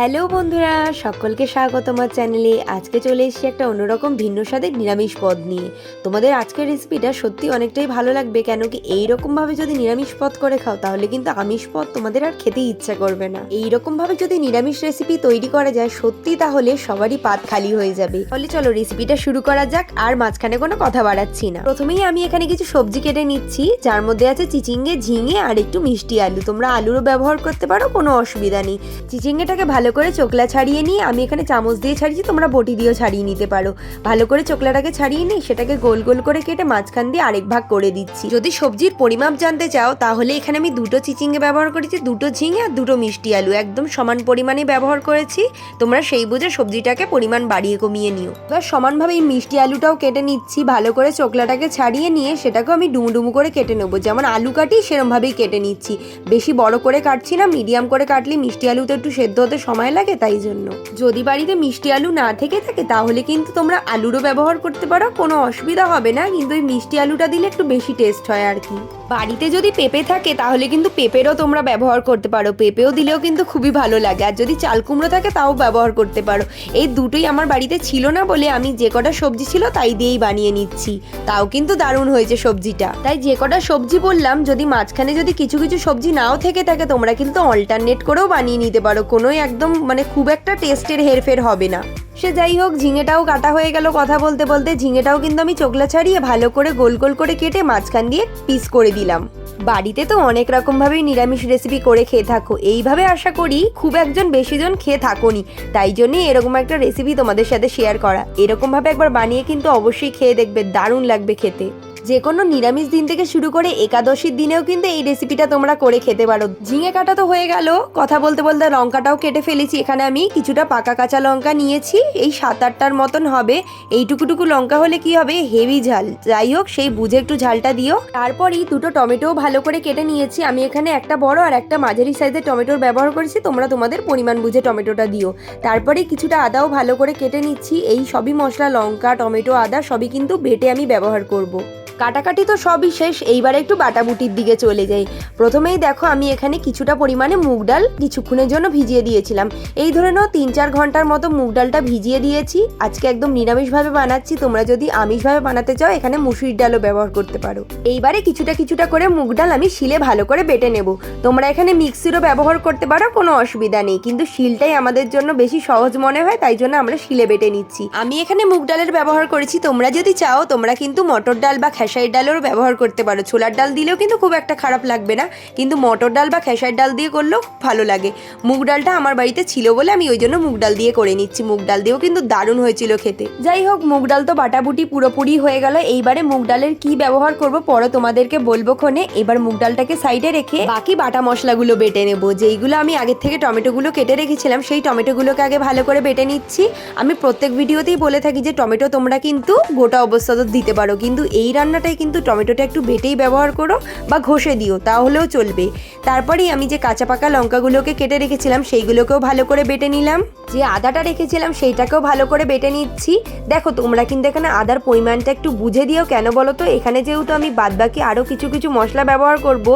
Hello বন্ধুরা, সকলকে স্বাগত আমার চ্যানেলে। আজকে চলে এসেছি একটা অন্যরকম ভিন্ন স্বাদের নিরামিষ পদ নিয়ে। তোমাদের আজকের রেসিপিটা সত্যি অনেকটাই ভালো লাগবে, কেন কি এইরকমভাবে যদি নিরামিষ পদ করে খাও, তাহলে কিন্তু আমিষ পদ তোমাদের আর খেতে ইচ্ছা করবে না। এইরকমভাবে যদি নিরামিষ রেসিপি তৈরি করা যায়, সত্যি তাহলে সবারই পাত খালি হয়ে যাবে। তাহলে চলো রেসিপিটা শুরু করা যাক, আর মাঝখানে কোনো কথা বাড়াচ্ছি না। প্রথমেই আমি এখানে কিছু সবজি কেটে নিচ্ছি, যার মধ্যে আছে চিচিঙ্গে, ঝিঙে, আর একটু মিষ্টি আলু। তোমরা আলুরও ব্যবহার করতে পারো, কোনো অসুবিধা নেই। চিচিঙ্গেটাকে ভালো করে চোকলা ছাড়িয়ে নিয়ে আমি এখানে চামচ দিয়ে ছাড়িয়েছি, তোমরা বটি দিয়েও ছাড়িয়ে নিতে পারো। ভালো করে চোকলাটাকে ছাড়িয়ে নিই সেটাকে গোল গোল করে কেটে মাঝখান দিয়ে আরেক ভাগ করে দিচ্ছি। যদি সবজির পরিমাপ জানতে চাও, তাহলে এখানে আমি দুটো চিচিঙ্গে ব্যবহার করেছি, দুটো ঝিঙে আর দুটো মিষ্টি আলু। একদম সমান পরিমাণে ব্যবহার করেছি। তোমরা সেই বুঝে সবজিটাকে পরিমাণ বাড়িয়ে কমিয়ে নিও। এবার সমানভাবে এই মিষ্টি আলুটাও কেটে নিচ্ছি। ভালো করে চোকলাটাকে ছাড়িয়ে নিয়ে সেটাকেও আমি ডুমু ডুমু করে কেটে নেব। যেমন আলু কাটি সেরমভাবেই কেটে নিচ্ছি। বেশি বড় করে কাটছি না, মিডিয়াম করে কাটলে মিষ্টি আলুতে একটু সেদ্ধ হতে লাগে তাই জন্য। যদি বাড়িতে মিষ্টি আলু না থেকে থাকে, তাহলে কিন্তু তোমরা আলুরও ব্যবহার করতে পারো, কোনো অসুবিধা হবে না, কিন্তু ওই মিষ্টি আলুটা দিলে একটু বেশি টেস্ট হয় আর কি। বাড়িতে যদি পেঁপে থাকে, তাহলে কিন্তু পেঁপেরও তোমরা ব্যবহার করতে পারো, পেঁপেও দিলেও কিন্তু খুবই ভালো লাগে, আর যদি চাল কুমড়ো থাকে, তাও ব্যবহার করতে পারো। এই দুটোই আমার বাড়িতে ছিল না বলে আমি যে কটা সবজি ছিল, তাই দিয়েই বানিয়ে নিচ্ছি। তাও কিন্তু দারুণ হয়েছে সবজিটা। তাই যে কটা সবজি বললাম, যদি মাঝখানে যদি কিছু কিছু সবজি নাও থেকে থাকে, তোমরা কিন্তু অল্টারনেট করেও বানিয়ে নিতে পারো, কোনোই একদম মানে খুব একটা টেস্টের হেরফের হবে না। সে যাই হোক, ঝিঙেটাও কাটা হয়ে গেল কথা বলতে বলতে। ঝিঙেটাও কিন্তু আমি চোখলা ছাড়িয়ে ভালো করে গোল গোল করে কেটে মাঝখান দিয়ে পিস করে দিলাম। বাড়িতে তো অনেক রকমভাবেই নিরামিষ রেসিপি করে খেয়ে থাকো। এইভাবে আশা করি খুব একজন বেশিজন খেয়ে থাকোনি। তাই জন্যই এরকম একটা রেসিপি তোমাদের সাথে শেয়ার করা। এরকমভাবে একবার বানিয়ে কিন্তু অবশ্যই খেয়ে দেখবে, দারুণ লাগবে খেতে। যে কোনো নিরামিষ দিন থেকে শুরু করে একাদশীর দিনেও কিন্তু এই রেসিপিটা তোমরা করে খেতে পারো। ঝিঙে কাটা তো হয়ে গেল। কথা বলতে বলতে লঙ্কাটাও কেটে ফেলেছি। এখানে আমি কিছুটা পাকা কাঁচা লঙ্কা নিয়েছি। এই সাত আটটার মতন হবে। এইটুকুটুকু লঙ্কা হলে কি হবে? হেভি ঝাল। যাই হোক, সেই বুঝে একটু ঝালটা দিও। তারপরই দুটো টমেটোও ভালো করে কেটে নিয়েছি। আমি এখানে একটা বড় আর একটা মাঝারি সাইজের টমেটোর ব্যবহার করেছি। তোমরা তোমাদের পরিমাণ বুঝে টমেটোটা দিও। তারপরে কিছুটা আদাও ভালো করে কেটে নিচ্ছি। এই সবই মশলা, লঙ্কা, টমেটো, আদা সবই কিন্তু বেটে আমি ব্যবহার করব। কাটাকাটি তো সবই শেষ, এইবার একটু বাটাবুটির দিকে চলে যাই। প্রথমেই দেখো আমি এখানে কিছুটা পরিমাণে মুগ ডাল কিছুক্ষণের জন্য ভিজিয়ে দিয়েছিলাম। এই ধরে নাও তিন চার ঘণ্টার মতো মুগ ডালটা ভিজিয়ে দিয়েছি। আজকে একদম নিরামিষভাবে বানাচ্ছি, তোমরা যদি আমিষভাবে বানাতে চাও, এখানে মুসুরির ডালও ব্যবহার করতে পারো। এইবারে কিছুটা কিছুটা করে মুগ ডাল আমি শিলে ভালো করে বেটে নেব। তোমরা এখানে মিক্সিরও ব্যবহার করতে পারো, কোনো অসুবিধা নেই। কিন্তু শিলটাই আমাদের জন্য বেশি সহজ মনে হয়, তাই জন্য আমরা শিলে বেটে নিচ্ছি। আমি এখানে মুগ ডালের ব্যবহার করেছি, তোমরা যদি চাও, তোমরা কিন্তু মটর ডাল বা খেসারির ডালেরও ব্যবহার করতে পারো। ছোলার ডাল দিলেও কিন্তু খুব একটা খারাপ লাগবে না। কিন্তু মটর ডাল বা খেসারির ডাল দিয়ে করলেও ভালো লাগে। মুগ ডালটা আমার বাড়িতে ছিল বলে আমি ওই জন্য মুগ ডাল দিয়ে করে নিচ্ছি। মুগ ডাল দিয়েও কিন্তু দারুণ হয়েছিল খেতে। যাই হোক, মুগ ডাল তো বাটাবুটি পুরোপুরি হয়ে গেল। এইবারে মুগ ডালের কি ব্যবহার করব পরে তোমাদেরকে বলব ক্ষণে। এবার মুগ ডালটাকে সাইডে রেখে বাকি বাটা মশলাগুলো বেটে নেব। যেইগুলো আমি আগের থেকে টমেটোগুলো কেটে রেখেছিলাম, সেই টমেটোগুলোকে আগে ভালো করে বেটে নিচ্ছি। আমি প্রত্যেক ভিডিওতেই বলে থাকি যে টমেটো তোমরা কিন্তু গোটা অবস্থাতে দিতে পারো। কিন্তু এই রান্নাটাই কিন্তু টমেটোটা একটু বেটেই ব্যবহার করো বা ঘষে দিও, তাহলেও চলবে। তারপরেই আমি যে কাঁচা পাকা লঙ্কাগুলোকে কেটে রেখেছিলাম, সেইগুলোকেও ভালো করে বেটে নিলাম। যে আদাটা রেখেছিলাম, সেইটাকেও ভালো করে বেটে নিচ্ছি। দেখো, তোমরা কিন্তু এখানে আদার পরিমাণটা একটু বুঝে দিও কেন বলো তো? এখানে যেহেতু আমি বাদবাকি আরও কিছু কিছু মশলা ব্যবহার করব,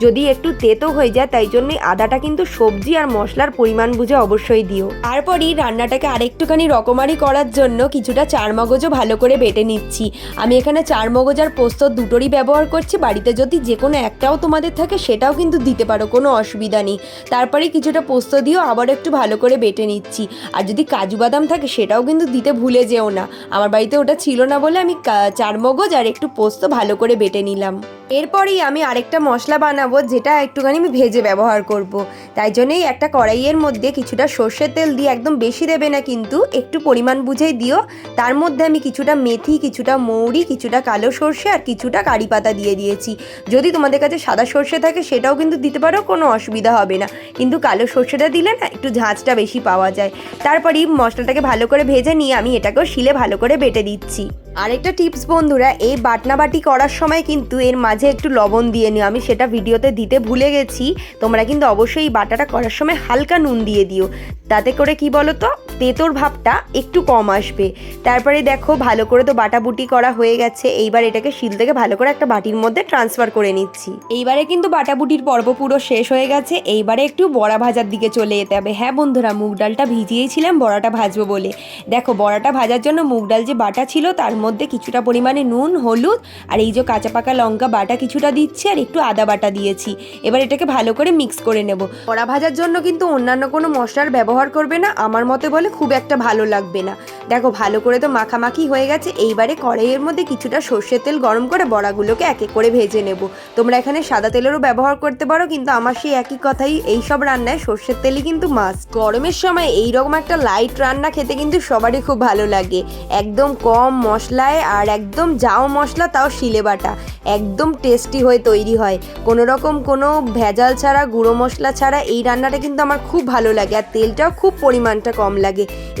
যদি একটু তেতো হয়ে যায়, তাই জন্যই আদাটা কিন্তু সবজি আর মশলার পরিমাণ বুঝে অবশ্যই দিও। তারপরই রান্নাটাকে আরেকটুখানি রকমারি করার জন্য কিছুটা চারমগজও ভালো করে বেটে নিচ্ছি। আমি এখানে চারমগজ আর পোস্ত দুটোরই ব্যবহার করছি, বাড়িতে যদি যে কোনো একটাও তোমাদের থাকে সেটাও কিন্তু দিতে পারো, কোনো অসুবিধা নেই। তারপরে কিছুটা পোস্ত দিয়েও আবার একটু ভালো করে বেটে নিচ্ছি। আর যদি কাজু বাদাম থাকে সেটাও কিন্তু দিতে ভুলে যেও না। আমার বাড়িতে ওটা ছিল না বলে আমি কা- চারমগজ আর একটু পোস্ত ভালো করে বেটে নিলাম। এরপরেই আমি আরেকটা মশলা বানাবো, যেটা একটুখানি আমি ভেজে ব্যবহার করব। তাই জন্যই একটা কড়াইয়ের মধ্যে কিছুটা সর্ষের তেল দিয়ে একদম বেশি দেবে না কিন্তু, একটু পরিমাণ বুঝেই দিও। তার মধ্যে আমি কিছুটা মেথি, কিছুটা মৌরি, কিছুটা কালো সর্ষে আর কিছুটা কারি পাতা দিয়ে দিয়েছি। যদি তোমাদের কাছে সাদা সর্ষে থাকে সেটাও কিন্তু দিতে পারো, কোনো অসুবিধা হবে না। কিন্তু কালো সর্ষেটা দিলে না একটু ঝাঁঝটা বেশি পাওয়া যায়। তারপরেই মশলাটাকে ভালো করে ভেজে নিয়ে আমি এটাকেও শিলে ভালো করে বেটে দিচ্ছি। আরেকটা টিপস বন্ধুরা, এই বাটনা বাটি করার সময় কিন্তু এর মাঝে একটু লবণ দিয়ে নিও। আমি সেটা ভিডিওতে দিতে ভুলে গেছি। তোমরা কিন্তু অবশ্যই এই বাটাটা করার সময় হালকা নুন দিয়ে দিও। তাতে করে কি বলো তো তেতোর ভাবটা একটু কম আসবে। তারপরে দেখো, ভালো করে তো বাটাবুটি করা হয়ে গেছে। এইবার এটাকে শিল থেকে ভালো করে একটা বাটির মধ্যে ট্রান্সফার করে নিচ্ছি। এইবারে কিন্তু বাটাবুটির পর্ব পুরো শেষ হয়ে গেছে। এইবারে একটু বড়া ভাজার দিকে চলে যেতে হবে। হ্যাঁ বন্ধুরা, মুগ ডালটা ভিজিয়েছিলাম, বড়াটা ভাজবো বলে। দেখো, বড়াটা ভাজার জন্য মুগ ডাল যে বাটা ছিল, তার মধ্যে কিছুটা পরিমাণে নুন, হলুদ আর এই যে কাঁচা পাকা লঙ্কা বাটা কিছুটা দিচ্ছি আর একটু আদা বাটা দিয়েছি। এবার এটাকে ভালো করে মিক্স করে নেব। বড়া ভাজার জন্য কিন্তু অন্যান্য কোনো মশলার ব্যবহার করবে না। আমার মতে বলে খুব একটা ভালো লাগবে না। দেখো, ভালো করে তো মাখামাখি হয়ে গেছে, এইবারে কড়াইয়ের মধ্যে কিছুটা সর্ষের তেল গরম করে বড়াগুলোকে এক এক করে ভেজে নেব। তোমরা এখানে সাদা তেলেরও ব্যবহার করতে পারো, কিন্তু আমার সেই একই কথাই এই সব রান্নায় সর্ষের তেলই কিন্তু মাছ গরমের সময় এই রকম একটা লাইট রান্না খেতে কিন্তু সবারই খুব ভালো লাগে। একদম কম মশলায় আর একদম যাও মশলা, তাও শিলে বাটা। একদম টেস্টি হয়ে তৈরি হয়। কোনো রকম কোনো ভেজাল ছাড়া, গুঁড়ো মশলা ছাড়া এই রান্নাটা কিন্তু আমার খুব ভালো লাগে, আর তেলটাও খুব পরিমাণটা কম লাগে।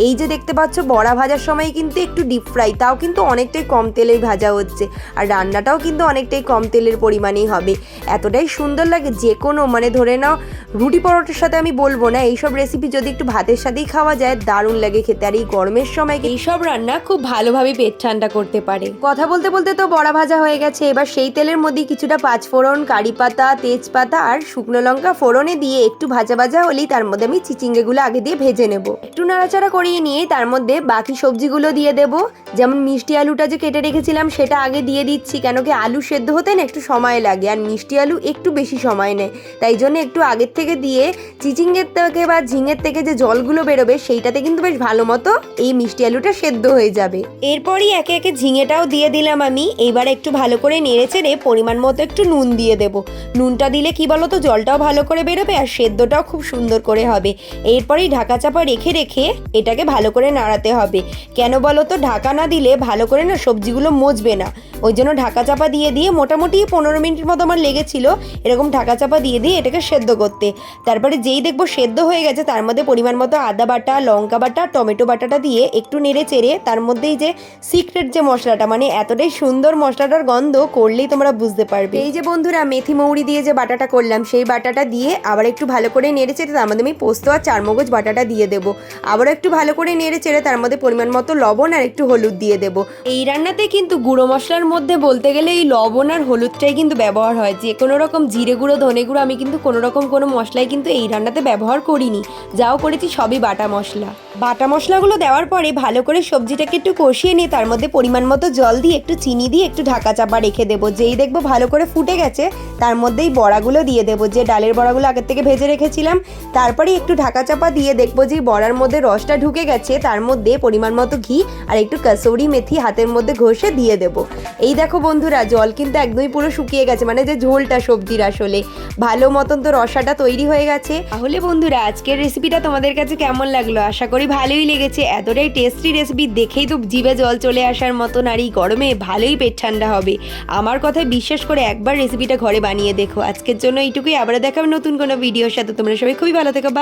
এই যে দেখতে পাচ্ছ বড়া ভাজার সময় কিন্তু একটু ডিপ ফ্রাই তাও কিন্তু অনেকটাই কম তেলেই ভাজা হচ্ছে। আর রান্নাটাও কিন্তু অনেকটাই কম তেলের পরিমাণেই হবে। এতটাই সুন্দর লাগে যে কোনো মানে ধরে নাও রুটি পরোটার সাথে আমি বলব না এইসব রেসিপি যদি একটু ভাতের সাথেই খাওয়া যায় দারুণ লাগে খেতে। আর এই গরমের সময় এইসব রান্না খুব ভালোভাবে পেট ঠান্ডা করতে পারে। কথা বলতে বলতে তো বড়া ভাজা হয়ে গেছে। এবার সেই তেলের মধ্যে কিছুটা পাঁচফোড়ন কারি পাতা তেজপাতা আর শুকনো লঙ্কা ফোড়নে দিয়ে একটু ভাজা ভাজা হলেই তার মধ্যে আমি চিচিঙ্গেগুলো আগে দিয়ে ভেজে নেব। একটু নাড়াচাড়া করিয়ে নিয়ে তার মধ্যে বাকি সবজিগুলো দিয়ে দেব। যেমন মিষ্টি আলুটা যে কেটে রেখেছিলাম, সেটা আগে দিয়ে দিচ্ছি, কেন কি আলু সেদ্ধ হতে না একটু সময় লাগে, আর মিষ্টি আলু একটু বেশি সময় নেয়। তাই জন্য একটু আগের থেকে দিয়ে চিচিঙ্গের থেকে বা ঝিঙের থেকে যে জলগুলো বেরোবে, সেইটাতে কিন্তু বেশ ভালো মতো এই মিষ্টি আলুটা সেদ্ধ হয়ে যাবে। এরপরই একে একে ঝিঙেটাও দিয়ে দিলাম আমি। এইবার একটু ভালো করে নেড়ে চেড়ে পরিমাণ মতো একটু নুন দিয়ে দেবো। নুনটা দিলে কি বলো তো, জলটাও ভালো করে বেরোবে, আর সেদ্ধটাও খুব সুন্দর করে হবে। এরপরেই ঢাকা চাপা রেখে রেখে এটাকে ভালো করে নাড়াতে হবে। কেন বলো তো ঢাকা না দিলে ভালো করে না সবজিগুলো মজবে না। ওই জন্য ঢাকা চাপা দিয়ে দিয়ে মোটামুটি পনেরো মিনিটের মতো আমার লেগেছিল। এরকম ঢাকা চাপা দিয়ে দিয়ে এটাকে সেদ্ধ করতে। তারপরে যেই দেখব সেদ্ধ হয়ে গেছে, তার মধ্যে পরিমাণ মতো আদা বাটা, লঙ্কা বাটা, টমেটো বাটাটা দিয়ে একটু নেড়ে চেড়ে তার মধ্যেই যে সিক্রেট যে মশলাটা মানে এতটাই সুন্দর মশলাটার গন্ধ করলেই তোমরা বুঝতে পারবে। এই যে বন্ধুরা, মেথি মৌরি দিয়ে যে বাটাটা করলাম, সেই বাটাটা দিয়ে আবার একটু ভালো করে নেড়ে চেড়ে তার মধ্যে আমি পোস্ত আর চারমগজ বাটাটা দিয়ে দেবো। আবার একটু ভালো করে নেড়ে চেড়ে তার মধ্যে পরিমাণ মতো লবণ আর একটু হলুদ দিয়ে দেবো। এই রান্নাতে কিন্তু গুঁড়ো মশলার মধ্যে বলতে গেলে এই লবণ আর হলুদটাই কিন্তু ব্যবহার হয়। যে কোনো রকম জিরে গুঁড়ো, ধনে গুঁড়ো, আমি কিন্তু কোনো রকম কোনো মশলাই কিন্তু এই রান্নাতে ব্যবহার করিনি। যাও করেছি সবই বাটা মশলা। বাটা মশলাগুলো দেওয়ার পরে ভালো করে সবজিটাকে একটু কষিয়ে নিয়ে তার মধ্যে পরিমাণ মতো জল দিয়ে একটু চিনি দিয়ে একটু ঢাকা চাপা রেখে দেবো। যেই দেখব ভালো করে ফুটে গেছে, তার মধ্যেই বড়াগুলো দিয়ে দেবো। যে ডালের বড়াগুলো আগের থেকে ভেজে রেখেছিলাম তারপরে একটু ঢাকা চাপা দিয়ে দেখব যে বড়ার মধ্যে রসটা ঢুকে গেছে, তার মধ্যে পরিমাণ মতো ঘি আর একটু কাসৌরি মেথি হাতের মধ্যে ঘষে দিয়ে দেবো। এই দেখো বন্ধুরা, জল কিন্তু একদমই পুরো শুকিয়ে গেছে মানে যে ঝোলটা সবজির আসলে। ভালো মতন তো রসাটা তৈরি হয়ে গেছে। তাহলে বন্ধুরা, আজকের রেসিপিটা তোমাদের কাছে কেমন লাগল? আশা করি ভালোই লেগেছে। এতটাই টেস্টি রেসিপি দেখেই তো জিভে জল চলে আসার মতন আর এই গরমে ভালোই পেট ঠান্ডা হবে। আমার কথায় বিশ্বাস করে একবার রেসিপিটা ঘরে বানিয়ে দেখো। আজকের জন্য এইটুকুই। আবার দেখাবে নতুন কোনো ভিডিওর সাথে। তোমরা সবাই খুবই ভালো থেকো। বা